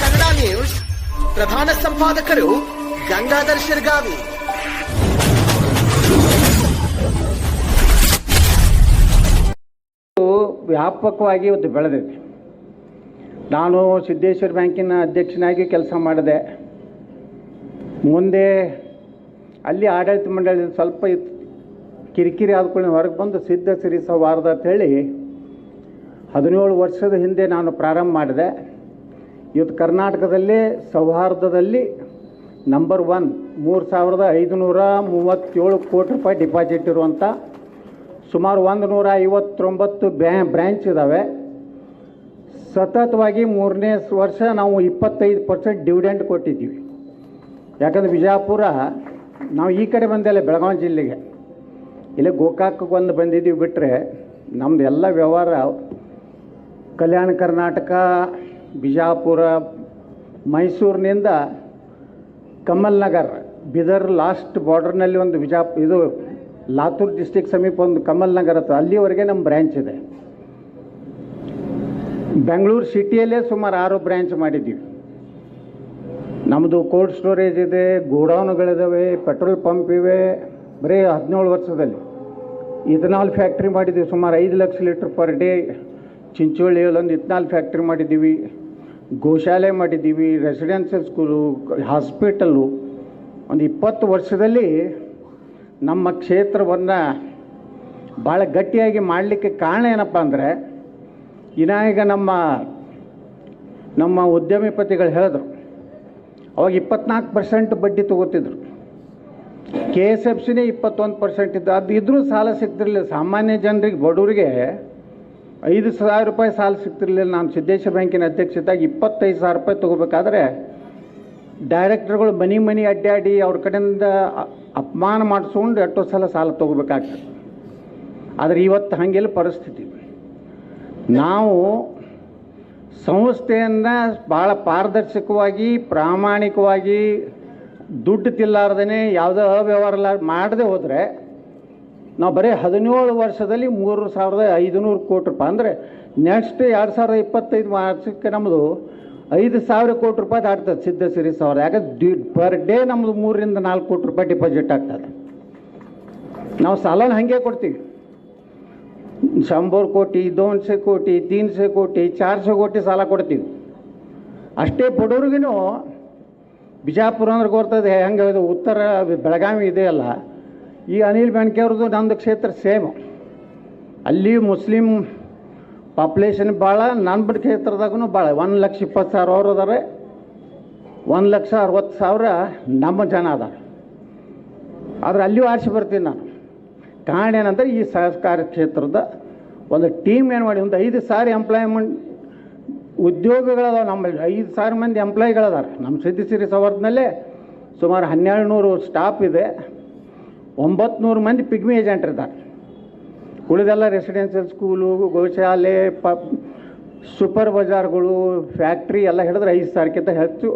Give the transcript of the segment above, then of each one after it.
Kannada news ಪ್ರಧಾನ ಸಂಪಾದಕರು ಗಂಗಾಧರ್ ಶಿರ್ಗಾವಿ. ವ್ಯಾಪಕವಾಗಿ ಒಂದು ಬೆಳೆದಿದೆ. ನಾನು ಸಿದ್ದೇಶ್ವರ ಬ್ಯಾಂಕಿನ ಅಧ್ಯಕ್ಷನಾಗಿ ಕೆಲಸ ಮಾಡಿದೆ. ಮುಂದೆ ಅಲ್ಲಿ ಆಡಳಿತ ಮಂಡಳಿ ಸ್ವಲ್ಪ ಕಿರಿಕಿರಿ ಆದ್ಕೊಂಡು ಹೊರಗೆ ಬಂದು ಸಿದ್ಧ ಸಿರಿ ಅಂತ ಹೇಳಿ ಹದಿನೇಳು ವರ್ಷದ ಹಿಂದೆ ನಾನು ಪ್ರಾರಂಭ ಮಾಡಿದೆ. ಇವತ್ತು ಕರ್ನಾಟಕದಲ್ಲಿ ಸೌಹಾರ್ದದಲ್ಲಿ ನಂಬರ್ ಒನ್ ಮೂರು ಸಾವಿರದ ಐದುನೂರ ಮೂವತ್ತೇಳು ಕೋಟಿ ರೂಪಾಯಿ ಡಿಪಾಸಿಟ್ ಇರುವಂಥ ಸುಮಾರು ಒಂದು ನೂರ ಐವತ್ತೊಂಬತ್ತು ಬ್ಯಾ ಬ್ರ್ಯಾಂಚ್ ಇದ್ದಾವೆ ಸತತವಾಗಿ ಮೂರನೇ ವರ್ಷ ನಾವು ಇಪ್ಪತ್ತೈದು ಪರ್ಸೆಂಟ್ ಡಿವಿಡೆಂಡ್ ಕೊಟ್ಟಿದ್ದೀವಿ. ಯಾಕಂದ್ರೆ ವಿಜಯಪುರ ನಾವು ಈ ಕಡೆ ಬಂದೆಲ್ಲ ಬೆಳಗಾವಿ ಜಿಲ್ಲೆಗೆ. ಇಲ್ಲಿ ಗೋಕಾಕಕ್ಕೆ ಒಂದು ಬಂದಿದ್ದೀವಿ ಬಿಟ್ಟರೆ ನಮ್ಮದು ಎಲ್ಲ ವ್ಯವಹಾರ ಕಲ್ಯಾಣ ಕರ್ನಾಟಕ ಬಿಜಾಪುರ, ಮೈಸೂರಿನಿಂದ ಕಮಲ್ ನಗರ್, ಬಿದರ್ ಲಾಸ್ಟ್ ಬಾರ್ಡರ್ನಲ್ಲಿ ಒಂದು ಬಿಜಾಪ್, ಇದು ಲಾತೂರ್ ಡಿಸ್ಟಿಕ್ ಸಮೀಪ ಒಂದು ಕಮಲ್ ನಗರ್ ಅಲ್ಲಿವರೆಗೆ ನಮ್ಮ ಬ್ರ್ಯಾಂಚ್ ಇದೆ. ಬೆಂಗಳೂರು ಸಿಟಿಯಲ್ಲೇ ಸುಮಾರು ಆರು ಬ್ರ್ಯಾಂಚ್ ಮಾಡಿದ್ದೀವಿ. ನಮ್ಮದು ಕೋಲ್ಡ್ ಸ್ಟೋರೇಜ್ ಇದೆ ಗೋಡೌನ್ಗಳಿದ್ದಾವೆ ಪೆಟ್ರೋಲ್ ಪಂಪ್ ಇವೆ, ಬರೀ ಹದಿನೇಳು ವರ್ಷದಲ್ಲಿ. ಇಥನಾಲ್ ಫ್ಯಾಕ್ಟ್ರಿ ಮಾಡಿದ್ದೀವಿ, ಸುಮಾರು ಐದು ಲಕ್ಷ ಲೀಟ್ರ್ ಪರ್ ಡೇ ಚಿಂಚೋಳಿಯಲ್ಲಿ ಒಂದು ಇತ್ನಾಲ್ ಫ್ಯಾಕ್ಟ್ರಿ ಮಾಡಿದ್ದೀವಿ, ಗೋಶಾಲೆ ಮಾಡಿದ್ದೀವಿ ರೆಸಿಡೆನ್ಷಿಯಲ್ ಸ್ಕೂಲು ಹಾಸ್ಪಿಟಲ್ಲು ಒಂದು ಇಪ್ಪತ್ತು ವರ್ಷದಲ್ಲಿ ನಮ್ಮ ಕ್ಷೇತ್ರವನ್ನು ಭಾಳ ಗಟ್ಟಿಯಾಗಿ ಮಾಡಲಿಕ್ಕೆ ಕಾರಣ ಏನಪ್ಪ ಅಂದರೆ, ಇನ್ನು ಈಗ ನಮ್ಮ ನಮ್ಮ ಉದ್ಯಮಿಪತಿಗಳು ಹೇಳಿದ್ರು. ಅವಾಗ ಇಪ್ಪತ್ನಾಲ್ಕು ಪರ್ಸೆಂಟ್ ಬಡ್ಡಿ ತೊಗೋತಿದ್ರು. ಕೆ ಎಸ್ ಎಫ್ ಸಿನೇ ಇಪ್ಪತ್ತೊಂದು ಪರ್ಸೆಂಟ್ ಇದ್ದು ಅದು ಇದ್ದರೂ ಸಾಲ ಸಿಗ್ತಿರಲಿಲ್ಲ. ಸಾಮಾನ್ಯ ಜನರಿಗೆ, ಬಡವರಿಗೆ ಐದು ಸಾವಿರ ರೂಪಾಯಿ ಸಾಲ ಸಿಗ್ತಿರ್ಲಿಲ್ಲ. ನಾನು ಸಿದ್ದೇಶ್ವರ ಬ್ಯಾಂಕಿನ ಅಧ್ಯಕ್ಷತಾಗಿ ಇಪ್ಪತ್ತೈದು ಸಾವಿರ ರೂಪಾಯಿ ತೊಗೋಬೇಕಾದ್ರೆ ಡೈರೆಕ್ಟ್ರ್ಗಳು ಮನಿ ಮನಿ ಅಡ್ಡಾಡಿ ಅವ್ರ ಕಡೆಯಿಂದ ಅಪಮಾನ ಮಾಡಿಸ್ಕೊಂಡು ಎಷ್ಟೋ ಸಲ ಸಾಲ ತೊಗೋಬೇಕಾಗ್ತದೆ. ಆದರೆ ಇವತ್ತು ಹಾಗೆಲ್ಲ ಪರಿಸ್ಥಿತಿ. ನಾವು ಸಂಸ್ಥೆಯನ್ನು ಭಾಳ ಪಾರದರ್ಶಕವಾಗಿ, ಪ್ರಾಮಾಣಿಕವಾಗಿ ದುಡ್ಡು ತಿಲ್ಲಾರ್ದೇ ಯಾವುದೇ ಅವ್ಯವಹಾರ ಮಾಡದೆ ಹೋದರೆ ನಾವು ಬರೀ ಹದಿನೇಳು ವರ್ಷದಲ್ಲಿ ಮೂರು ಸಾವಿರದ ಐದುನೂರು ಕೋಟಿ ರೂಪಾಯಿ. ಅಂದರೆ ನೆಕ್ಸ್ಟ್ ಎರಡು ಸಾವಿರದ ಇಪ್ಪತ್ತೈದು ಮಾರ್ಚಕ್ಕೆ ನಮ್ಮದು ಐದು ಸಾವಿರ ಕೋಟಿ ರೂಪಾಯಿ ದಾಟ್ತದೆ ಸಿದ್ಧ ಸಿರಿ ಸಾವಿರ. ಯಾಕಂದ್ರೆ ಪರ್ ಡೇ ನಮ್ಮದು ಮೂರರಿಂದ ನಾಲ್ಕು ಕೋಟಿ ರೂಪಾಯಿ ಡಿಪಾಸಿಟ್ ಆಗ್ತದೆ. ನಾವು ಸಾಲನ ಹಾಗೆ ಕೊಡ್ತೀವಿ. ಶಂಬರ್ ಕೋಟಿ, ದೋನ್ಸೆ ಕೋಟಿ, ತೀನ್ಸೆ ಕೋಟಿ, ಚಾರ್ಸೆ ಕೋಟಿ ಸಾಲ ಕೊಡ್ತೀವಿ. ಅಷ್ಟೇ ಬಡವ್ರಿಗೂ ಬಿಜಾಪುರ ಅಂದ್ರೆ ಗೊತ್ತದೆ ಹೆಂಗೆ ಉತ್ತರ ಬೆಳಗಾವಿ ಇದೆಯಲ್ಲ ಈ ಅನಿಲ್ ಬೆನ್ಕೆ ಅವ್ರದ್ದು ಕ್ಷೇತ್ರ ಸೇಮ್. ಅಲ್ಲಿ ಮುಸ್ಲಿಂ ಪಾಪ್ಯುಲೇಷನ್ ಭಾಳ ನನ್ನ ಕ್ಷೇತ್ರದಾಗೂ ಭಾಳ ಒಂದು ಲಕ್ಷ ಇಪ್ಪತ್ತು ಸಾವಿರ ಅವ್ರು ಅದಾರೆ. ಒಂದು ಲಕ್ಷ ಅರವತ್ತು ಸಾವಿರ ನಮ್ಮ ಜನ ಅದ ಆದ್ರೆ ಅಲ್ಲಿಯೂ ಆರಿಸಿ ಬರ್ತೀನಿ ನಾನು. ಕಾರಣ ಏನಂದ್ರೆ ಈ ಸಹಕಾರ ಕ್ಷೇತ್ರದ ಒಂದು ಟೀಮ್ ಏನು ಮಾಡಿ, ಒಂದು ಐದು ಸಾರಿ ಎಂಪ್ಲಾಯ್ಮೆಂಟ್ ಉದ್ಯೋಗಗಳದಾವ ನಮ್ಮಲ್ಲಿ ಐದು ಸಾವಿರ ಮಂದಿ ಎಂಪ್ಲಾಯಿಗಳದಾರೆ ನಮ್ಮ ಸಿದ್ಧಿಸಿರಿ ಸವರ್ದನಲ್ಲೇ ಸುಮಾರು ಹನ್ನೆರಡು ನೂರು ಸ್ಟಾಫ್ ಇದೆ. ಒಂಬತ್ತು ನೂರು ಮಂದಿ ಪಿಗ್ಮಿ ಏಜೆಂಟ್ ಇರ್ತಾರೆ ಉಳಿದೆಲ್ಲ ರೆಸಿಡೆನ್ಷಿಯಲ್ ಸ್ಕೂಲು, ಗೋಶಾಲೆ, ಪ, ಸೂಪರ್ ಬಜಾರ್ಗಳು, ಫ್ಯಾಕ್ಟ್ರಿ ಎಲ್ಲ ಹಿಡಿದ್ರೆ ಐದು ಸಾವಿರಕ್ಕಿಂತ ಹೆಚ್ಚು.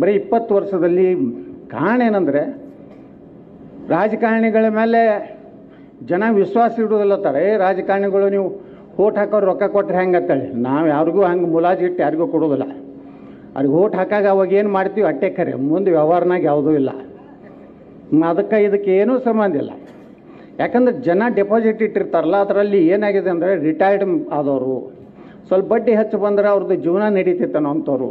ಬರೀ ಇಪ್ಪತ್ತು ವರ್ಷದಲ್ಲಿ ಕಾರಣ ಏನಂದರೆ, ರಾಜಕಾರಣಿಗಳ ಮೇಲೆ ಜನ ವಿಶ್ವಾಸ ಇಡೋದಿಲ್ಲತ್ತಾರೆ ರಾಜಕಾರಣಿಗಳು ನೀವು ಓಟ್ ಹಾಕೋರು ರೊಕ್ಕ ಕೊಟ್ಟರೆ ಹೆಂಗೆ ಅಂತೇಳಿ ನಾವು ಯಾರಿಗೂ ಹಂಗೆ ಮುಲಾಜಿ ಇಟ್ಟು ಯಾರಿಗೂ ಕೊಡೋದಿಲ್ಲ ಅವ್ರಿಗೆ ಓಟ್ ಹಾಕಾಗ ಅವಾಗ ಏನು ಮಾಡ್ತೀವಿ? ಅಟ್ಟೆ ಕರೆ. ಮುಂದೆ ವ್ಯವಹಾರನಾಗ ಯಾವುದೂ ಇಲ್ಲ. ಅದಕ್ಕೆ ಇದಕ್ಕೆ ಏನೂ ಸಂಬಂಧ ಇಲ್ಲ. ಯಾಕಂದ್ರೆ ಜನ ಡೆಪಾಸಿಟ್ ಇಟ್ಟಿರ್ತಾರಲ್ಲ, ಅದರಲ್ಲಿ ಏನಾಗಿದೆ ಅಂದರೆ ರಿಟೈರ್ಡ್ ಆದವರು. ಸ್ವಲ್ಪ ಬಡ್ಡಿ ಹೆಚ್ಚು ಬಂದರೆ ಅವ್ರದ್ದು ಜೀವನ ನಡೀತಿತ್ತನೋ ಅಂಥವ್ರು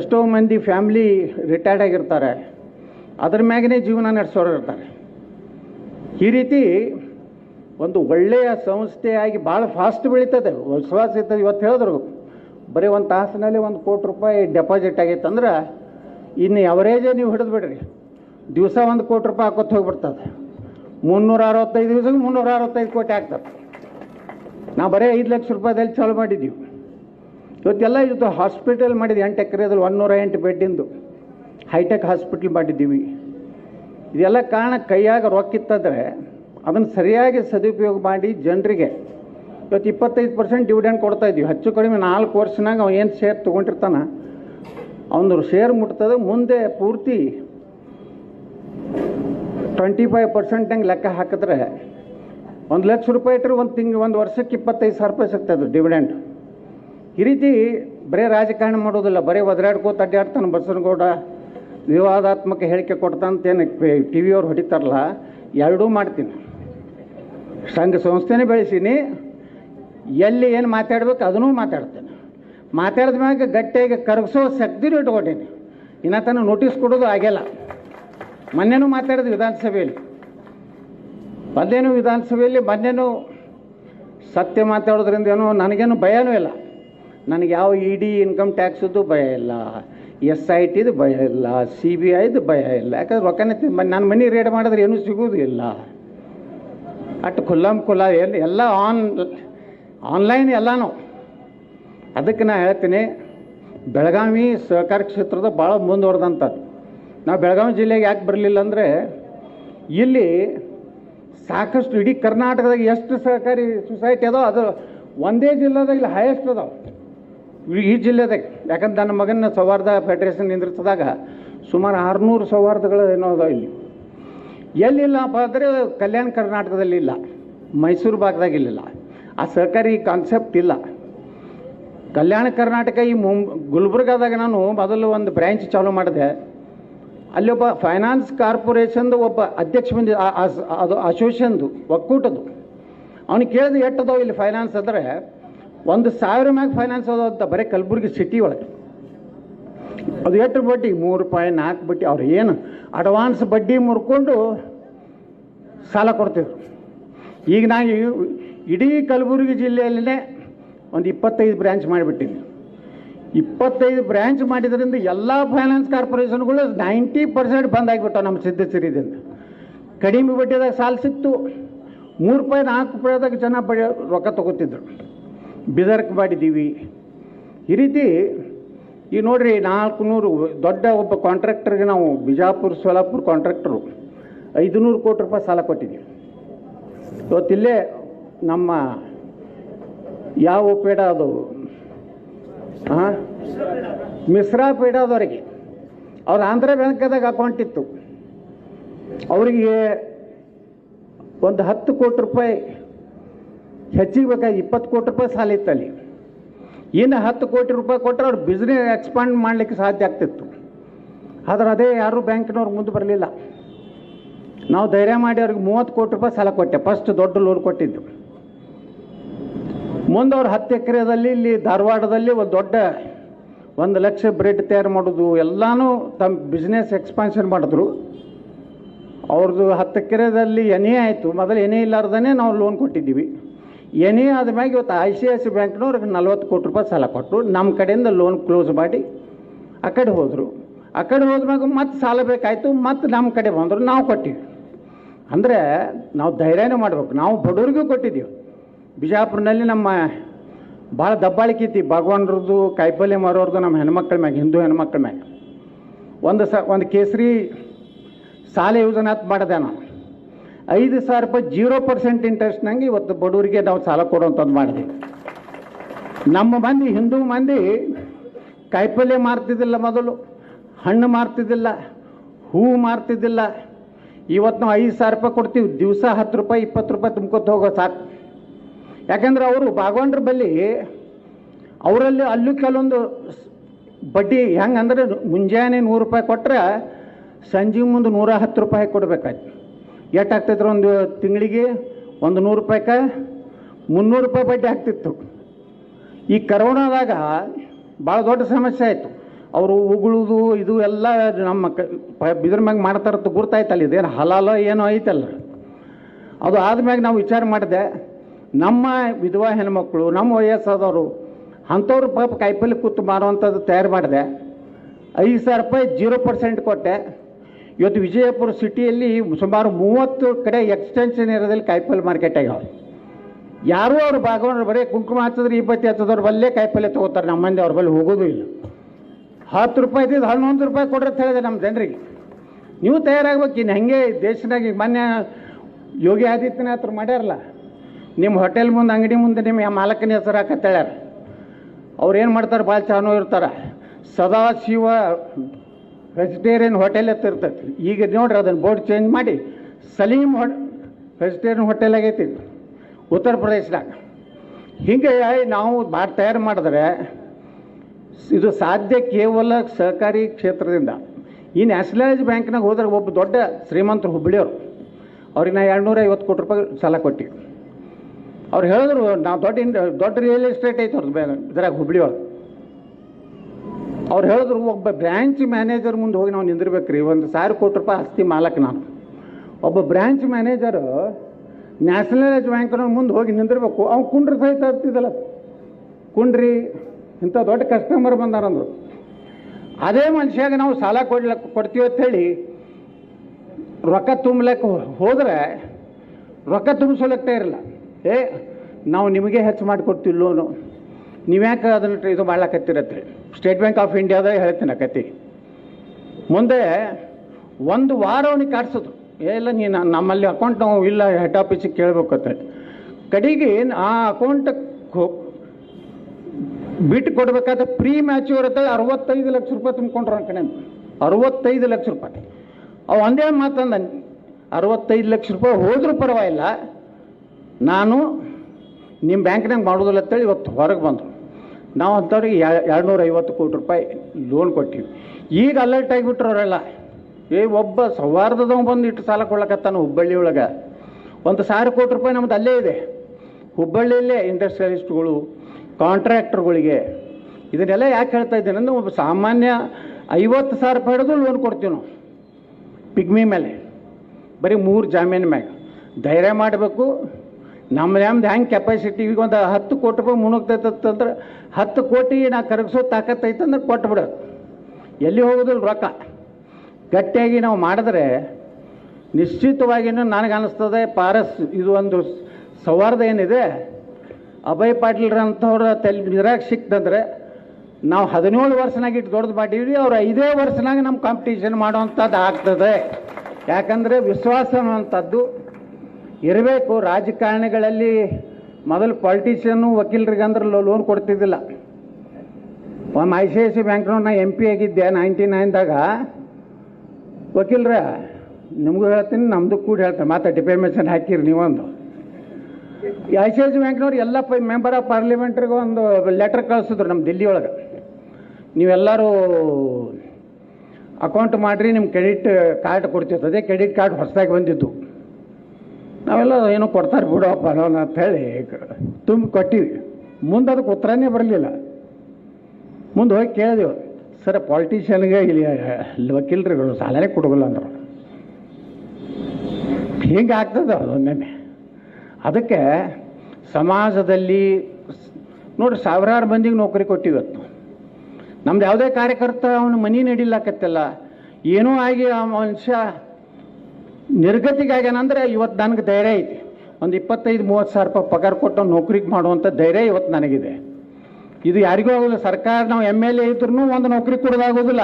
ಎಷ್ಟೋ ಮಂದಿ ಫ್ಯಾಮ್ಲಿ ರಿಟೈರ್ಡ್ ಆಗಿರ್ತಾರೆ. ಅದ್ರ ಮ್ಯಾಗನೇ ಜೀವನ ನಡೆಸೋರು ಇರ್ತಾರೆ. ಈ ರೀತಿ ಒಂದು ಒಳ್ಳೆಯ ಸಂಸ್ಥೆಯಾಗಿ ಭಾಳ ಫಾಸ್ಟ್ ಬೆಳೀತದೆ. ವಿಶ್ವಾಸ ಇರ್ತದೆ ಇವತ್ತು ಹೇಳಿದ್ರು. ಬರೀ ಒಂದು ತಾಸಿನಲ್ಲಿ ಒಂದು ಕೋಟಿ ರೂಪಾಯಿ ಡೆಪಾಸಿಟ್ ಆಗೈತೆ ಅಂದ್ರೆ ಇನ್ನು ಅವರೇಜೇ ನೀವು ಹಿಡಿದು ಬಿಡ್ರಿ. ದಿವಸ ಒಂದು ಕೋಟಿ ರೂಪಾಯಿ ಹಾಕೋತ್ ಹೋಗ್ಬಿಡ್ತದೆ. ಮುನ್ನೂರ ಅರವತ್ತೈದು ದಿವಸಕ್ಕೆ ಮುನ್ನೂರ ಅರವತ್ತೈದು ಕೋಟಿ ಆಗ್ತದೆ. ನಾವು ಬರೀ ಐದು ಲಕ್ಷ ರೂಪಾಯಿದಲ್ಲಿ ಚಾಲು ಮಾಡಿದ್ದೀವಿ ಇವತ್ತೆಲ್ಲ ಇವತ್ತು ಹಾಸ್ಪಿಟಲ್ ಮಾಡಿದ್ವಿ ಎಂಟು ಎಕರೆದಲ್ಲಿ ಒನ್ನೂರ ಎಂಟು ಬೆಡ್ಡಿಂದು ಹೈಟೆಕ್ ಹಾಸ್ಪಿಟ್ಲ್ ಮಾಡಿದ್ದೀವಿ. ಇದೆಲ್ಲ ಕಾರಣ ಕೈಯಾಗ ರೊಕ್ಕಿತ್ತಂದರೆ ಅದನ್ನು ಸರಿಯಾಗಿ ಸದುಪಯೋಗ ಮಾಡಿ ಜನರಿಗೆ ಇವತ್ತು ಇಪ್ಪತ್ತೈದು ಪರ್ಸೆಂಟ್ ಡಿವಿಡೆಂಡ್ ಕೊಡ್ತಾ ಇದ್ದೀವಿ ಹೆಚ್ಚು ಕಡಿಮೆ ನಾಲ್ಕು ವರ್ಷನಾಗ ಅವ ಏನು ಶೇರ್ ತೊಗೊಂಡಿರ್ತಾನೆ ಅವನು ಶೇರ್ ಮುಟ್ತದೆ, ಮುಂದೆ ಪೂರ್ತಿ ಟ್ವೆಂಟಿ ಫೈವ್ ಪರ್ಸೆಂಟ್ನಂಗೆ ಲೆಕ್ಕ ಹಾಕಿದ್ರೆ ಒಂದು ಲಕ್ಷ ರೂಪಾಯಿ ಇಟ್ಟರೆ ಒಂದು ತಿಂಗ್, ಒಂದು ವರ್ಷಕ್ಕೆ ಇಪ್ಪತ್ತೈದು ಸಾವಿರ ರೂಪಾಯಿ ಸಿಗ್ತದೆ ಡಿವಿಡೆಂಡ್ ಈ ರೀತಿ ಬರೀ ರಾಜಕಾರಣ ಮಾಡೋದಿಲ್ಲ, ಬರೀ ಒದರಾಡ್ಕೋತ ಅಡ್ಡಾಡ್ತಾನೆ ಬಸವನಗೌಡ. ವಿವಾದಾತ್ಮಕ ಹೇಳಿಕೆ ಕೊಡ್ತಾನಂತೇನು ಟಿ ವಿಯವ್ರು ಹೊಡಿತಾರಲ್ಲ, ಎರಡೂ ಮಾಡ್ತೀನಿ. ಸಂಘ ಸಂಸ್ಥೆನೇ ಬೆಳೆಸೀನಿ, ಎಲ್ಲಿ ಏನು ಮಾತಾಡ್ಬೇಕು ಅದನ್ನೂ ಮಾತಾಡ್ತೇನೆ. ಮಾತಾಡಿದ ಮ್ಯಾಗ ಗಟ್ಟಿಯಾಗಿ ಕರಗಿಸೋ ಶಕ್ತಿನೂ ಇಟ್ಕೊಟ್ಟೇನೆ ಇನ್ನ ತನಕ ನೋಟಿಸ್ ಕೊಡೋದು ಆಗಿಲ್ಲ ಮೊನ್ನೆನೂ ಮಾತಾಡಿದ ವಿಧಾನಸಭೆಯಲ್ಲಿ. ಮೊನ್ನೆನೂ ವಿಧಾನಸಭೆಯಲ್ಲಿ ಮೊನ್ನೆನೂ ಸತ್ಯ ಮಾತಾಡೋದ್ರಿಂದ ಏನೋ ನನಗೇನು ಭಯನೂ ಇಲ್ಲ. ನನಗೆ ಯಾವ ಇ ಡಿ ಇನ್ಕಮ್ ಟ್ಯಾಕ್ಸದ್ದು ಭಯ ಇಲ್ಲ. ಎಸ್ ಐ ಟಿದು ಭಯ ಇಲ್ಲ. ಸಿ ಬಿ ಐದು ಭಯ ಇಲ್ಲ. ಯಾಕಂದ್ರೆ ರೊಕ್ಕನೇ ನನ್ನ ಮನೆ ರೇಡ್ ಮಾಡಿದ್ರೆ ಏನೂ ಸಿಗೋದಿಲ್ಲ ಅಟ್ ಕುಲ್ಲಂ ಖುಲ್ಲ ಎಲ್ಲಿ ಎಲ್ಲ ಆನ್ ಆನ್ಲೈನ್ ಎಲ್ಲನೂ. ಅದಕ್ಕೆ ನಾ ಹೇಳ್ತೀನಿ, ಬೆಳಗಾವಿ ಸಹಕಾರ ಕ್ಷೇತ್ರದ ಭಾಳ ಮುಂದುವರೆದಂಥದ್ದು. ನಾವು ಬೆಳಗಾವಿ ಜಿಲ್ಲೆಗೆ ಯಾಕೆ ಬರಲಿಲ್ಲ ಅಂದರೆ ಇಲ್ಲಿ ಸಾಕಷ್ಟು ಇಡೀ ಕರ್ನಾಟಕದಾಗ ಎಷ್ಟು ಸಹಕಾರಿ ಸೊಸೈಟಿ ಅದಾವ ಅದು ಒಂದೇ ಜಿಲ್ಲೆದಾಗ ಇಲ್ಲಿ ಹೈಯೆಸ್ಟ್ ಅದಾವೆ. ಈ- ಜಿಲ್ಲೆದಾಗ, ಯಾಕಂದ್ರೆ ನನ್ನ ಮಗನ ಸೌಹಾರ್ದ ಫೆಡರೇಷನ್ ನಿಂದಿರ್ತದಾಗ ಸುಮಾರು ಆರುನೂರು ಸೌಹಾರ್ದಗಳು ಏನೋ ಅದಾವ ಇಲ್ಲಿ. ಎಲ್ಲಿಲ್ಲಪ್ಪ ಅಂದರೆ ಕಲ್ಯಾಣ ಕರ್ನಾಟಕದಲ್ಲಿ ಇಲ್ಲ, ಮೈಸೂರು ಭಾಗದಾಗ ಇಲ್ಲಿಲ್ಲ. ಆ ಸಹಕಾರಿ ಕಾನ್ಸೆಪ್ಟ್ ಇಲ್ಲ. ಕಲ್ಯಾಣ ಕರ್ನಾಟಕ ಈ ಮುಂ ಗುಲ್ಬರ್ಗಾದಾಗ ನಾನು ಮೊದಲು ಒಂದು ಬ್ರ್ಯಾಂಚ್ ಚಾಲೂ ಮಾಡಿದೆ. ಅಲ್ಲಿ ಒಬ್ಬ ಫೈನಾನ್ಸ್ ಕಾರ್ಪೊರೇಷನ್ದು ಒಬ್ಬ ಅಧ್ಯಕ್ಷ ಬಂದಿದ್ದ ಅದು ಅಸೋಸಿಯನ್ದು ಒಕ್ಕೂಟದ್ದು. ಅವ್ನಿಗೆ ಕೇಳಿದ ಎಟ್ಟದವು ಇಲ್ಲಿ ಫೈನಾನ್ಸ್ ಅಂದರೆ, ಒಂದು ಸಾವಿರ ಮ್ಯಾಗ ಫೈನಾನ್ಸ್ ಅದಾವ ಅಂತ ಬರೀ ಕಲಬುರ್ಗಿ ಸಿಟಿ ಒಳಗೆ. ಅದು ಎಷ್ಟು ಬಡ್ಡಿ? ಮೂರು ರೂಪಾಯಿ ನಾಲ್ಕು ಬಡ್ಡಿ. ಅವ್ರು ಏನು ಅಡ್ವಾನ್ಸ್ ಬಡ್ಡಿ ಮುರ್ಕೊಂಡು ಸಾಲ ಕೊಡ್ತಿದ್ರು. ಈಗ ನಾನು ಇಡೀ ಕಲಬುರಗಿ ಜಿಲ್ಲೆಯಲ್ಲೇ ಒಂದು ಇಪ್ಪತ್ತೈದು ಬ್ರ್ಯಾಂಚ್ ಮಾಡಿಬಿಟ್ಟಿನಿ ಇಪ್ಪತ್ತೈದು ಬ್ರ್ಯಾಂಚ್ ಮಾಡಿದ್ರಿಂದ ಎಲ್ಲ ಫೈನಾನ್ಸ್ ಕಾರ್ಪೊರೇಷನ್ಗಳು ನೈಂಟಿ ಪರ್ಸೆಂಟ್ ಬಂದಾಗಿಬಿಟ್ಟವು ನಮ್ಮ ಸಿದ್ಧಸಿರಿದಿಂದ ಕಡಿಮೆ ಬಡ್ಡಿದಾಗ ಸಾಲ ಸಿಕ್ತು. ಮೂರು ರೂಪಾಯಿ ನಾಲ್ಕು ರೂಪಾಯಿದಾಗ ಜನ ಬಡ ರೊಕ್ಕ ತೊಗೋತಿದ್ರು. ಬಿದರ್ಕ್ ಮಾಡಿದ್ದೀವಿ. ಈ ರೀತಿ ಈ ನೋಡಿರಿ ನಾಲ್ಕು ನೂರು ದೊಡ್ಡ ಒಬ್ಬ ಕಾಂಟ್ರಾಕ್ಟರ್ಗೆ ನಾವು ಬಿಜಾಪುರ, ಸೋಲಾಪುರ ಕಾಂಟ್ರಾಕ್ಟರು ಐದುನೂರು ಕೋಟಿ ರೂಪಾಯಿ ಸಾಲ ಕೊಟ್ಟಿದ್ದೀವಿ. ಇವತ್ತಿಲ್ಲೇ ನಮ್ಮ ಯಾವ ಪೇಡ ಅದು ಹಾಂ ಮಿಶ್ರಾ ಪೀಠದವರಿಗೆ ಅವ್ರ ಆಂಧ್ರ ಬ್ಯಾಂಕ್ದಾಗ ಅಕೌಂಟ್ ಇತ್ತು. ಅವರಿಗೆ ಒಂದು ಹತ್ತು ಕೋಟಿ ರೂಪಾಯಿ, ಹೆಚ್ಚಿಗೆ ಬೇಕಾಗಿ ಇಪ್ಪತ್ತು ಕೋಟಿ ರೂಪಾಯಿ ಸಾಲ ಇತ್ತು ಅಲ್ಲಿ. ಇನ್ನು ಹತ್ತು ಕೋಟಿ ರೂಪಾಯಿ ಕೊಟ್ಟರೆ ಅವ್ರು ಬಿಸ್ನೆಸ್ ಎಕ್ಸ್ಪಾಂಡ್ ಮಾಡಲಿಕ್ಕೆ ಸಾಧ್ಯ ಆಗ್ತಿತ್ತು. ಆದ್ರೆ ಅದೇ ಯಾರೂ ಬ್ಯಾಂಕಿನವ್ರು ಮುಂದೆ ಬರಲಿಲ್ಲ. ನಾವು ಧೈರ್ಯ ಮಾಡಿ ಅವ್ರಿಗೆ ಮೂವತ್ತು ಕೋಟಿ ರೂಪಾಯಿ ಸಾಲ ಕೊಟ್ಟೆ. ಫಸ್ಟ್ ದೊಡ್ಡ ಲೋನ್ ಕೊಟ್ಟಿದ್ದು. ಮುಂದೆ ಅವ್ರು ಹತ್ತು ಎಕರೆದಲ್ಲಿ ಇಲ್ಲಿ ಧಾರವಾಡದಲ್ಲಿ ಒಂದು ದೊಡ್ಡ ಒಂದು ಲಕ್ಷ ಬ್ರೆಡ್ ತಯಾರು ಮಾಡೋದು, ಎಲ್ಲನೂ ತಮ್ಮ ಬಿಸ್ನೆಸ್ ಎಕ್ಸ್ಪಾನ್ಷನ್ ಮಾಡಿದ್ರು. ಅವ್ರದ್ದು ಹತ್ತು ಎಕರೆದಲ್ಲಿ ಎನೆ ಆಯಿತು. ಮೊದಲು ಎನೆ ಇಲ್ಲಾರ್ದೇ ನಾವು ಲೋನ್ ಕೊಟ್ಟಿದ್ದೀವಿ. ಎನೆ ಮ್ಯಾಗೆ ಇವತ್ತು ಐ ಸಿ ಐ ಸಿ ಬ್ಯಾಂಕ್ನವ್ರಿಗೆ ನಲ್ವತ್ತು ಕೋಟಿ ರೂಪಾಯಿ ಸಾಲ ಕೊಟ್ಟರು ನಮ್ಮ ಕಡೆಯಿಂದ ಲೋನ್ ಕ್ಲೋಸ್ ಮಾಡಿ ಆ ಕಡೆ ಹೋದರು. ಆ ಕಡೆ ಹೋದ್ಮ್ಯಾಗ ಮತ್ತೆ ಸಾಲ ಬೇಕಾಯಿತು, ಮತ್ತೆ ನಮ್ಮ ಕಡೆ ಬಂದರು, ನಾವು ಕೊಟ್ಟಿವಿ. ಅಂದರೆ ನಾವು ಧೈರ್ಯನೇ ಮಾಡ್ಬೇಕು. ನಾವು ಬಡವ್ರಿಗೂ ಕೊಟ್ಟಿದ್ದೀವಿ. ಬಿಜಾಪುರನಲ್ಲಿ ನಮ್ಮ ಭಾಳ ದಬ್ಬಾಳಿಕೆ ಐತಿ. ಭಗವಾನ್ರದ್ದು ಕಾಯಿಪಲ್ಯ ಮಾರೋರ್ದು ನಮ್ಮ ಹೆಣ್ಮಕ್ಳ ಮ್ಯಾಗ, ಹಿಂದೂ ಹೆಣ್ಮಕ್ಳ ಮ್ಯಾಗ. ಒಂದು ಸ, ಒಂದು ಕೇಸರಿ ಸಾಲ ಯೋಜನೆ ಮಾಡಿದೆ ನಾನು. ಐದು ಸಾವಿರ ರೂಪಾಯಿ ಜೀರೋ ಪರ್ಸೆಂಟ್ ಇಂಟ್ರೆಸ್ಟ್ನಂಗೆ ಇವತ್ತು ಬಡವರಿಗೆ ನಾವು ಸಾಲ ಕೊಡೋವಂಥದ್ದು ಮಾಡಿದೆ. ನಮ್ಮ ಮಂದಿ, ಹಿಂದೂ ಮಂದಿ ಕಾಯಿಪಲ್ಯ ಮಾರ್ತಿದ್ದಿಲ್ಲ ಮೊದಲು, ಹಣ್ಣು ಮಾರ್ತಿದ್ದಿಲ್ಲ ಹೂವು ಮಾರ್ತಿದ್ದಿಲ್ಲ. ಇವತ್ತು ನಾವು ಐದು ಸಾವಿರ ರೂಪಾಯಿ ಕೊಡ್ತೀವಿ. ದಿವಸ ಹತ್ತು ರೂಪಾಯಿ, ಇಪ್ಪತ್ತು ರೂಪಾಯಿ ತುಂಬ್ಕೊತ ಹೋಗೋ ಸಾಕು. ಯಾಕಂದ್ರೆ ಅವರು ಭಗವಂತರ ಬಳಿ ಅವರಲ್ಲಿ ಅಲ್ಲೂ ಕೆಲವೊಂದು ಬಡ್ಡಿ ಹೆಂಗಂದ್ರೆ ಮುಂಜಾನೆ ನೂರು ರೂಪಾಯಿ ಕೊಟ್ಟರೆ ಸಂಜೆ ಮುಂದೆ ನೂರ ಹತ್ತು ರೂಪಾಯಿ ಕೊಡ್ಬೇಕಾಯ್ತು. ಎಷ್ಟಾಗ್ತೈತ್ರ ಒಂದು ತಿಂಗಳಿಗೆ? ಒಂದು ನೂರು ರೂಪಾಯಿಗೆ ಮುನ್ನೂರು ರೂಪಾಯಿ ಬಡ್ಡಿ ಆಗ್ತಿತ್ತು. ಈ ಕರೋನಾದಾಗ ಭಾಳ ದೊಡ್ಡ ಸಮಸ್ಯೆ ಆಯಿತು. ಅವರು ಉಗುಳುದು, ಇದು ಎಲ್ಲ ನಮ್ಮ ಕ ಬಿದ್ರ ಮ್ಯಾಗ ಮಾಡ್ತಾರತ್ತು ಗುರ್ತಾಯ್ತಲ್ಲ, ಇದೇನು ಹಲಾಲ ಏನೋ ಐತಲ್ಲ. ಅದು ಆದ್ಮ್ಯಾಗ ನಾವು ವಿಚಾರ ಮಾಡಿದೆ ನಮ್ಮ ವಿಧವಾ ಹೆಣ್ಮಕ್ಳು, ನಮ್ಮ ವಯಸ್ಸಾದವರು, ಅಂಥವ್ರು ಪಾಪ ಕಾಯಿಪಲ್ಲೆ ಕೂತು ಮಾರುವಂಥದ್ದು ತಯಾರು ಮಾಡಿದೆ. ಐದು ಸಾವಿರ ರೂಪಾಯಿ ಜೀರೋ ಪರ್ಸೆಂಟ್ ಕೊಟ್ಟೆ. ಇವತ್ತು ವಿಜಯಪುರ ಸಿಟಿಯಲ್ಲಿ ಸುಮಾರು ಮೂವತ್ತು ಕಡೆ ಎಕ್ಸ್ಟೆನ್ಷನ್ ಏರಿಯಾದಲ್ಲಿ ಕಾಯಿಪಲ್ಲೆ ಮಾರ್ಕೆಟ್ ಆಗ್ಯಾವ ಯಾರೂ ಅವ್ರು ಭಾಗವನ್ನ ಬರೀ ಕುಂಕುಮ ಹಚ್ಚಿದ್ರೆ ಇಪ್ಪತ್ತು ಹಚ್ಚದವ್ರ ಬಲ್ಲೇ ಕಾಯಿಪಲ್ಲೆ ತೊಗೋತಾರೆ. ನಮ್ಮ ಮಂದಿ ಅವ್ರ ಬಲ್ಲಿ ಹೋಗೋದು ಇಲ್ಲ. ಹತ್ತು ರೂಪಾಯಿ ಇದ್ದಿದ್ದು ಹನ್ನೊಂದು ರೂಪಾಯಿ ಕೊಡ್ರಿ ಅಂತ ಹೇಳಿದೆ ನಮ್ಮ ಜನರಿಗೆ. ನೀವು ತಯಾರಾಗ್ಬೇಕು. ಇನ್ನು ಹೆಂಗೆ ದೇಶದಾಗ ಈಗ ಮೊನ್ನೆ ಯೋಗಿ ಆದಿತ್ಯನಾಥ್ರು ಮಾಡ್ಯಾರಲ್ಲ. ನಿಮ್ಮ ಹೋಟೆಲ್ ಮುಂದೆ, ಅಂಗಡಿ ಮುಂದೆ ನಿಮ್ಮ ಮಾಲಕನ ಹೆಸರು ಹಾಕತ್ತೇಳ್ಯಾರ. ಅವ್ರು ಏನು ಮಾಡ್ತಾರೆ? ಭಾಳ ಚೆನ್ನೋ ಇರ್ತಾರೆ. ಸದಾ ಶಿವ ವೆಜಿಟೇರಿಯನ್ ಹೋಟೆಲ್ ಎತ್ತ ಇರ್ತೈತಿ. ಈಗ ನೋಡ್ರಿ ಅದನ್ನು ಬೋರ್ಡ್ ಚೇಂಜ್ ಮಾಡಿ ಸಲೀಂ ಹೊ ವೆಜಿಟೇರಿಯನ್ ಹೋಟೆಲ್ ಆಗೈತಿ ಉತ್ತರ ಪ್ರದೇಶದಾಗ. ಹೀಗೆ ನಾವು ಭಾಳ ತಯಾರು ಮಾಡಿದ್ರೆ ಇದು ಸಾಧ್ಯ ಕೇವಲ ಸಹಕಾರಿ ಕ್ಷೇತ್ರದಿಂದ. ಈ ನ್ಯಾಷನಲೈಸ್ ಬ್ಯಾಂಕ್ನಾಗ ಹೋದ್ರೆ ಒಬ್ಬ ದೊಡ್ಡ ಶ್ರೀಮಂತರು ಹುಬ್ಬಳ್ಳಿಯವರು ಅವ್ರಿಗೆ ನಾ ಐವತ್ತು ಕೋಟಿ ರೂಪಾಯಿ ಸಾಲ ಕೊಟ್ಟು ಅವ್ರು ಹೇಳಿದ್ರು, ನಾವು ದೊಡ್ಡ ಇಂಡ, ದೊಡ್ಡ ರಿಯಲ್ ಎಸ್ಟೇಟ್ ಐತೆ ಅವ್ರದ್ದು ಇದ್ರಾಗ ಒಳಗೆ. ಅವ್ರು ಹೇಳಿದ್ರು, ಒಬ್ಬ ಬ್ರ್ಯಾಂಚ್ ಮ್ಯಾನೇಜರ್ ಮುಂದೆ ಹೋಗಿ ನಾವು ನಿಂದಿರ್ಬೇಕ್ರಿ, ಒಂದು ಸಾವಿರ ಕೋಟಿ ರೂಪಾಯಿ ಆಸ್ತಿ ಮಾಲಕ್ ನಾನು. ಒಬ್ಬ ಬ್ರ್ಯಾಂಚ್ ಮ್ಯಾನೇಜರ್ ನ್ಯಾಷನಲೈಸ್ ಬ್ಯಾಂಕ್ನ ಮುಂದೆ ಹೋಗಿ ನಿಂದಿರ್ಬೇಕು, ಅವ್ನು ಕುಂಡ್ರಿ ಸಹಿತ ಇರ್ತಿದ್ದಲ್ಲ. ಕುಂಡ್ರಿ, ಇಂಥ ದೊಡ್ಡ ಕಸ್ಟಮರ್ ಬಂದಾರಂದ್ರು ಅದೇ ಮನುಷ್ಯಾಗ ನಾವು ಸಾಲ ಕೊಡ್ಲಕ್ಕೆ ಕೊಡ್ತೀವಿ ಅಂತೇಳಿ ರೊಕ್ಕ ತುಂಬಲಕ್ಕೆ ಹೋದರೆ, ರೊಕ್ಕ ತುಂಬಿಸೋಲಕ್ಕೆ ಇರಲ್ಲ ಏ, ನಾವು ನಿಮಗೆ ಹೆಚ್ಚು ಮಾಡಿಕೊಡ್ತೀವಿ ಲೋನು ನೀವ್ಯಾಕೆ ಅದನ್ನು ಇದು ಮಾಡ್ಲಕತ್ತೀರತ್ತೆ ಸ್ಟೇಟ್ ಬ್ಯಾಂಕ್ ಆಫ್ ಇಂಡಿಯಾದಾಗ ಹೇಳ್ತೀನಿ ಕತ್ತಿ ಕತೆ ಮುಂದೆ ಒಂದು ವಾರ ಅವನಿಗೆ ಕಾಡ್ಸೋದು. ಇಲ್ಲ ನೀನು ನಮ್ಮಲ್ಲಿ ಅಕೌಂಟ್ ನಾವು ಇಲ್ಲ ಹೆಡ್ ಆಫೀಸಿಗೆ ಕೇಳಬೇಕು ಅಂತ. ಕಡೆಗೆ ಆ ಅಕೌಂಟ್ ಬಿಟ್ಟು ಕೊಡ್ಬೇಕಾದ್ರೆ ಪ್ರೀ ಮ್ಯಾಚ್ಯೂರ್ ಅಂತ ಅರವತ್ತೈದು ಲಕ್ಷ ರೂಪಾಯಿ ತುಂಬಿಕೊಂಡ್ರ ಕಣೆ. ಅರವತ್ತೈದು ಲಕ್ಷ ರೂಪಾಯಿ. ಅವು ಒಂದೇ ಮಾತಂದ ಅರವತ್ತೈದು ಲಕ್ಷ ರೂಪಾಯಿ ಹೋದ್ರೂ ಪರವಾಗಿಲ್ಲ ನಾನು ನಿಮ್ಮ ಬ್ಯಾಂಕ್ನಾಗ ಮಾಡೋದಿಲ್ಲ ಅಂತೇಳಿ ಇವತ್ತು ಹೊರಗೆ ಬಂದರು. ನಾವು ಅಂಥವ್ರಿಗೆ ಎರಡು ಐವತ್ತು ಕೋಟಿ ರೂಪಾಯಿ ಲೋನ್ ಕೊಟ್ಟಿವಿ. ಈಗ ಅಲರ್ಟ್ ಆಗಿಬಿಟ್ರು ಅವರೆಲ್ಲ ಏ, ಒಬ್ಬ ಸೌಹಾರ್ದದವ್ ಬಂದು ಇಟ್ಟು ಸಾಲ ಕೊಡ್ಲಕತ್ತಾನ ಹುಬ್ಬಳ್ಳಿ ಒಳಗೆ. ಒಂದು ಸಾವಿರ ಕೋಟಿ ರೂಪಾಯಿ ನಮ್ದು ಅಲ್ಲೇ ಇದೆ. ಹುಬ್ಬಳ್ಳಿಯಲ್ಲೇ ಇಂಡಸ್ಟ್ರಿಯಲಿಸ್ಟ್ಗಳು ಕಾಂಟ್ರಾಕ್ಟರ್ಗಳಿಗೆ ಇದನ್ನೆಲ್ಲ ಯಾಕೆ ಹೇಳ್ತಾ ಇದ್ದೀನಿ ಅಂದರೆ ಒಬ್ಬ ಸಾಮಾನ್ಯ ಐವತ್ತು ಸಾವಿರ ರೂಪಾಯಿ ಹಿಡಿದು ಲೋನ್ ಕೊಡ್ತೀವಿ ನಾವು. ಪಿಗ್ಮಿ ಮೇಲೆ. ಬರೀ ಮೂರು ಜಾಮೀನು ಮ್ಯಾಗ. ಧೈರ್ಯ ಮಾಡಬೇಕು ನಮ್ಮ ನಮ್ದು ಹೆಂಗೆ ಕೆಪಾಸಿಟಿ ಈಗ ಒಂದು ಹತ್ತು ಕೋಟಿ ರೂಪಾಯಿ ಮುಣಗ್ತೈತಂದ್ರೆ ಹತ್ತು ಕೋಟಿ ನಾ ಕರಗಿಸೋ ತಾಕತ್ತೈತಂದ್ರೆ ಕೊಟ್ಬಿಡು ಎಲ್ಲಿ ಹೋಗೋದಿಲ್ಲ ರೊಕ್ಕ. ಗಟ್ಟಿಯಾಗಿ ನಾವು ಮಾಡಿದ್ರೆ ನಿಶ್ಚಿತವಾಗಿನೂ ನನಗೆ ಅನ್ನಿಸ್ತದೆ ಪಾರಸ್ ಇದು ಒಂದು ಸೌಹಾರ್ದ ಏನಿದೆ? ಅಭಯ್ ಪಾಟೀಲ್ರಂಥವ್ರ ತಲೆ ನಿರಾಕ್ಷ ಸಿಕ್ತಂದ್ರೆ ನಾವು ಹದಿನೇಳು ವರ್ಷನಾಗ ಇಟ್ಟು ದೊಡ್ಡದು ಮಾಡಿದ್ವಿ, ಅವ್ರು ಐದೇ ವರ್ಷನಾಗ ನಮ್ಮ ಕಾಂಪಿಟೇಷನ್ ಮಾಡೋವಂಥದ್ದು ಆಗ್ತದೆ. ಯಾಕಂದರೆ ವಿಶ್ವಾಸ ಅನ್ನುವಂಥದ್ದು ಇರಬೇಕು. ರಾಜಕಾರಣಿಗಳಲ್ಲಿ ಮೊದಲು ಪಾಲಿಟಿಷಿಯನ್ನು ವಕೀಲರಿಗೆ ಅಂದ್ರೆ ಲೋನ್ ಕೊಡ್ತಿದ್ದಿಲ್ಲ. ಒಮ್ಮೆ ಐ ಸಿ ಐ ಸಿ ಬ್ಯಾಂಕ್ನವ್ರು ನಾ ಎಂ ಪಿ ಆಗಿದ್ದೆ ನೈಂಟಿ ನೈನ್ದಾಗ ವಕೀಲ್ರ, ನಿಮಗೂ ಹೇಳ್ತೀನಿ ನಮ್ಮದು ಕೂಡ ಹೇಳ್ತಾರೆ ಮತ್ತೆ ಡಿಪೆಮೆಷನ್ ಹಾಕಿರಿ ನೀವೊಂದು. ಐ ಸಿ ಐ ಸಿ ಬ್ಯಾಂಕ್ನವ್ರು ಎಲ್ಲ ಪೈ ಮೆಂಬರ್ ಆಫ್ ಪಾರ್ಲಿಮೆಂಟ್ರಿಗೆ ಒಂದು ಲೆಟ್ರ್ ಕಳಿಸಿದ್ರು ನಮ್ಮ ದಿಲ್ಲಿ ಒಳಗೆ. ನೀವೆಲ್ಲರೂ ಅಕೌಂಟ್ ಮಾಡಿರಿ ನಿಮ್ಮ ಕ್ರೆಡಿಟ್ ಕಾರ್ಡ್ ಕೊಡ್ತಿರ್ತದೆ ಕ್ರೆಡಿಟ್ ಕಾರ್ಡ್ ಹೊಸದಾಗಿ ಬಂದಿದ್ದು. ನಾವೆಲ್ಲ ಏನೋ ಕೊಡ್ತಾರೆ ಬಿಡೋಪ್ಪ ನಾನು ಅಂತ ಹೇಳಿ ತುಂಬಿ ಕೊಟ್ಟಿವಿ. ಮುಂದೆ ಅದಕ್ಕೆ ಉತ್ತರನೇ ಬರಲಿಲ್ಲ. ಮುಂದೆ ಹೋಗಿ ಕೇಳಿದೆವು. ಸರ್ ಪಾಲಿಟಿಷಿಯನ್ಗೆ ಇಲ್ಲಿ ವಕೀಲರುಗಳು ಸಾಲನೇ ಕೊಡೋದಿಲ್ಲ ಅಂದರು. ಹಿಂಗೆ ಆಗ್ತದೆ ಅದೊಮ್ಮೆ ಅದಕ್ಕೆ ಸಮಾಜದಲ್ಲಿ ನೋಡಿ ಸಾವಿರಾರು ಮಂದಿಗೆ ನೌಕರಿ ಕೊಟ್ಟಿವತ್ತು ನಮ್ದು ಯಾವುದೇ ಕಾರ್ಯಕರ್ತ ಅವನು ಮನಿ ನಡಿಲಾಕತ್ತಲ್ಲ ಏನೂ ಆಗಿ ಆ ಮನುಷ್ಯ ನಿರ್ಗತಿಗಾಗ್ಯಾನಂದ್ರೆ ಇವತ್ತು ನನಗೆ ಧೈರ್ಯ ಐತಿ. ಒಂದು ಇಪ್ಪತ್ತೈದು, ಮೂವತ್ತು ಸಾವಿರ ರೂಪಾಯಿ ಪಗಾರ ಕೊಟ್ಟು ನೌಕರಿಗೆ ಮಾಡುವಂಥ ಧೈರ್ಯ ಇವತ್ತು ನನಗಿದೆ. ಇದು ಯಾರಿಗೂ ಆಗೋದಿಲ್ಲ. ಸರ್ಕಾರ ನಾವು ಎಂ ಎಲ್ ಎ ಇದ್ರೂ ಒಂದು ನೌಕರಿ ಕೊಡೋದಾಗೋದಿಲ್ಲ.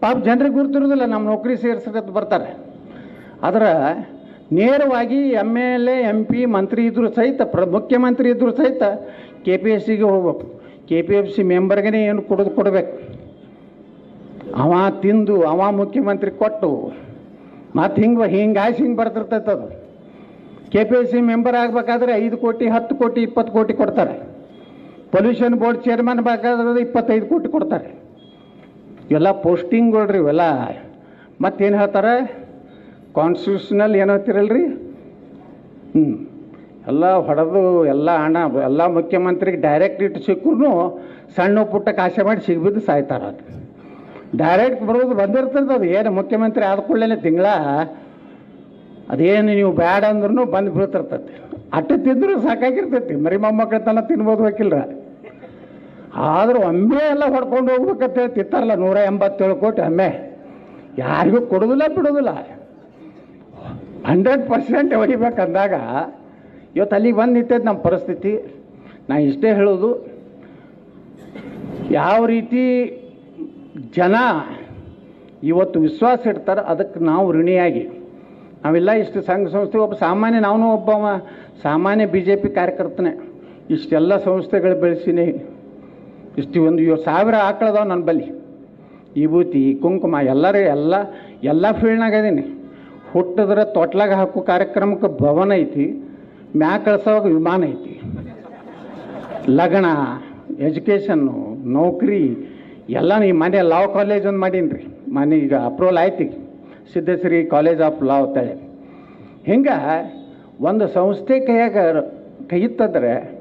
ಪಾಪ ಜನರಿಗೆ ಗುರುತಿರೋದಿಲ್ಲ. ನಮ್ಮ ನೌಕರಿ ಸೇರಿಸಕತ್ ಬರ್ತಾರೆ. ಆದ್ರೆ ನೇರವಾಗಿ M L A M P ಮಂತ್ರಿ ಇದ್ದರೂ ಸಹಿತ, ಪ್ರ, ಮುಖ್ಯಮಂತ್ರಿ ಇದ್ದರೂ ಸಹಿತ ಕೆ ಪಿ ಎಸ್ ಸಿಗೆ ಹೋಗ್ಬೇಕು. ಕೆ ಪಿ ಎಫ್ ಸಿ ಮೆಂಬರ್ಗೇ ಏನು ಕೊಡೋದು ಕೊಡಬೇಕು. ಅವ ತಿಂದು, ಅವ ಮುಖ್ಯಮಂತ್ರಿ ಕೊಟ್ಟು ಮತ್ತು ಹಿಂಗೆ ಹಿಂಗಾಯ್ಸಿ ಹಿಂಗೆ ಬರ್ತಿರ್ತೈತೆ ಅದು. K P S C member ಆಗಬೇಕಾದ್ರೆ ಐದು ಕೋಟಿ, ಹತ್ತು ಕೋಟಿ, ಇಪ್ಪತ್ತು ಕೋಟಿ ಕೊಡ್ತಾರೆ. ಪೊಲ್ಯೂಷನ್ ಬೋರ್ಡ್ ಚೇರ್ಮನ್ ಬೇಕಾದ್ರೆ ಇಪ್ಪತ್ತೈದು ಕೋಟಿ ಕೊಡ್ತಾರೆ. ಇವೆಲ್ಲ ಪೋಸ್ಟಿಂಗ್ಗಳ್ರಿ ಇವೆಲ್ಲ. ಮತ್ತೇನು ಹೇಳ್ತಾರೆ? ಕಾನ್ಸ್ಟಿಟ್ಯೂಷನಲ್ ಏನು ಹೇಳ್ತಿರಲ್ರಿ ಹ್ಞೂ ಎಲ್ಲ ಹೊಡೆದು ಎಲ್ಲ ಹಣ, ಎಲ್ಲ ಮುಖ್ಯಮಂತ್ರಿಗೆ ಡೈರೆಕ್ಟ್ ಇಟ್ಟು ಸಿಕ್ಕರೂ ಸಣ್ಣ ಪುಟ್ಟ ಕಾಸೆ ಮಾಡಿ ಸಿಗ್ಬಿದ್ದು ಸಾಯ್ತಾರೆ ಅದು. ಡೈರೆಕ್ಟ್ ಬರೋದು ಬಂದಿರ್ತದೆ ಅದು. ಏನು ಮುಖ್ಯಮಂತ್ರಿ ಆದ ಕೂಡಲೇ ತಿಂಗಳ. ಅದೇನು ನೀವು ಬ್ಯಾಡ ಅಂದ್ರೂ ಬಂದು ಬೀಳ್ತಿರ್ತೈತಿ ಅಟ್ಟು ತಿಂದರೂ ಸಾಕಾಗಿರ್ತೈತಿ. ಮರಿ ಮೊಮ್ಮಕ್ಕಳ ತನ ತಿನ್ಬೋದು ವಕೀಲ್ರ. ಆದರೂ ಒಮ್ಮೆ ಎಲ್ಲ ಹೊಡ್ಕೊಂಡು ಹೋಗ್ಬೇಕಂತ ಹೇಳಿ ತಿತ್ತಾರಲ್ಲ ನೂರ ಎಂಬತ್ತೇಳು ಕೋಟಿ ಒಮ್ಮೆ ಯಾರಿಗೂ ಕೊಡೋದಿಲ್ಲ, ಬಿಡೋದಿಲ್ಲ. ಹಂಡ್ರೆಡ್ ಪರ್ಸೆಂಟ್ ಹೊಡಿಬೇಕಂದಾಗ ಇವತ್ತು ಅಲ್ಲಿಗೆ ಬಂದು ನಿಂತೈತೆ ನಮ್ಮ ಪರಿಸ್ಥಿತಿ. ನಾ ಇಷ್ಟೇ ಹೇಳೋದು ಯಾವ ರೀತಿ ಜನ ಇವತ್ತು ವಿಶ್ವಾಸ ಇಡ್ತಾರೆ, ಅದಕ್ಕೆ ನಾವು ಋಣಿಯಾಗಿ. ನಾವೆಲ್ಲ ಇಷ್ಟು ಸಂಘ ಸಂಸ್ಥೆ, ಒಬ್ಬ ಸಾಮಾನ್ಯ ನಾನು ಒಬ್ಬ ಸಾಮಾನ್ಯ ಬಿ ಜೆ ಪಿ ಕಾರ್ಯಕರ್ತನೇ. ಇಷ್ಟೆಲ್ಲ ಸಂಸ್ಥೆಗಳು ಬೆಳೆಸಿನಿ. ಇಷ್ಟು ಒಂದು ಸಾವಿರ ಆಕಳದಾವ ನನ್ನ ಬಲ್ಲಿ. ವಿಭೂತಿ ಕುಂಕುಮ, ಎಲ್ಲರೂ, ಎಲ್ಲ ಎಲ್ಲ ಫೀಲ್ಡ್ನಾಗ ಹುಟ್ಟಿದ್ರೆ ತೊಟ್ಲಾಗ ಹಾಕೋ ಕಾರ್ಯಕ್ರಮಕ್ಕೆ ಭವನ ಐತಿ, ಮ್ಯಾ ಕಳ್ಸೋವಾಗ ವಿಮಾನ ಐತಿ. ಲಗ್ನ, ಎಜುಕೇಷನ್ನು, ನೌಕರಿ ಎಲ್ಲ ಈ ಮನೆ ಲಾವ್ ಕಾಲೇಜ್ ಒಂದು ಮಾಡೀನಿ ರೀ ಮನೆ ಈಗ ಅಪ್ರೂವಲ್ ಆಯ್ತು. ಈಗ ಕಾಲೇಜ್ ಆಫ್ ಲಾ ಅಂತೇಳಿ ಹಿಂಗೆ ಒಂದು ಸಂಸ್ಥೆ ಕೈಯಾಗ ಕೈ ಇತ್ತಂದ್ರೆ